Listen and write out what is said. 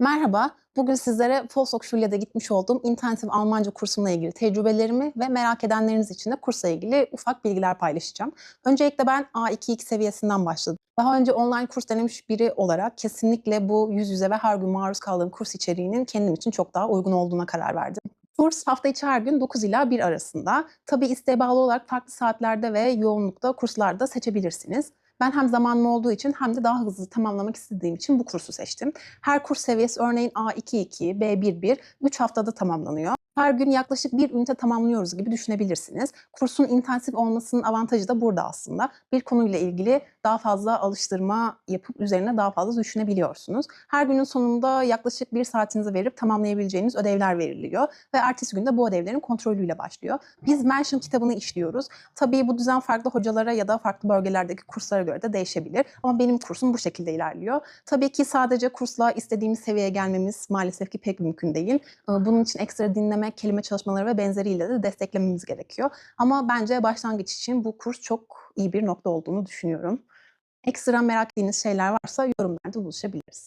Merhaba, bugün sizlere Volkshochschule'de gitmiş olduğum intensif Almanca kursumla ilgili tecrübelerimi ve merak edenleriniz için de kursla ilgili ufak bilgiler paylaşacağım. Öncelikle ben A2-2 seviyesinden başladım. Daha önce online kurs denemiş biri olarak kesinlikle bu yüz yüze ve her gün maruz kaldığım kurs içeriğinin kendim için çok daha uygun olduğuna karar verdim. Kurs hafta içi her gün 9 ila 1 arasında. Tabii isteğe bağlı olarak farklı saatlerde ve yoğunlukta kurslarda seçebilirsiniz. Ben hem zamanım olduğu için hem de daha hızlı tamamlamak istediğim için bu kursu seçtim. Her kurs seviyesi örneğin A2-2, B1-1, 3 haftada tamamlanıyor. Her gün yaklaşık bir ünite tamamlıyoruz gibi düşünebilirsiniz. Kursun intensif olmasının avantajı da burada aslında. Bir konuyla ilgili daha fazla alıştırma yapıp üzerine daha fazla düşünebiliyorsunuz. Her günün sonunda yaklaşık bir saatinizi verip tamamlayabileceğiniz ödevler veriliyor ve ertesi günde bu ödevlerin kontrolüyle başlıyor. Biz Mention kitabını işliyoruz. Tabii bu düzen farklı hocalara ya da farklı bölgelerdeki kurslara göre de değişebilir ama benim kursum bu şekilde ilerliyor. Tabii ki sadece kursla istediğimiz seviyeye gelmemiz maalesef ki pek mümkün değil. Ee, Bunun için ekstra dinleme, kelime çalışmaları ve benzeriyle de desteklememiz gerekiyor. Ama bence başlangıç için bu kurs çok iyi bir nokta olduğunu düşünüyorum. Ekstra merak ettiğiniz şeyler varsa yorumlarda buluşabiliriz.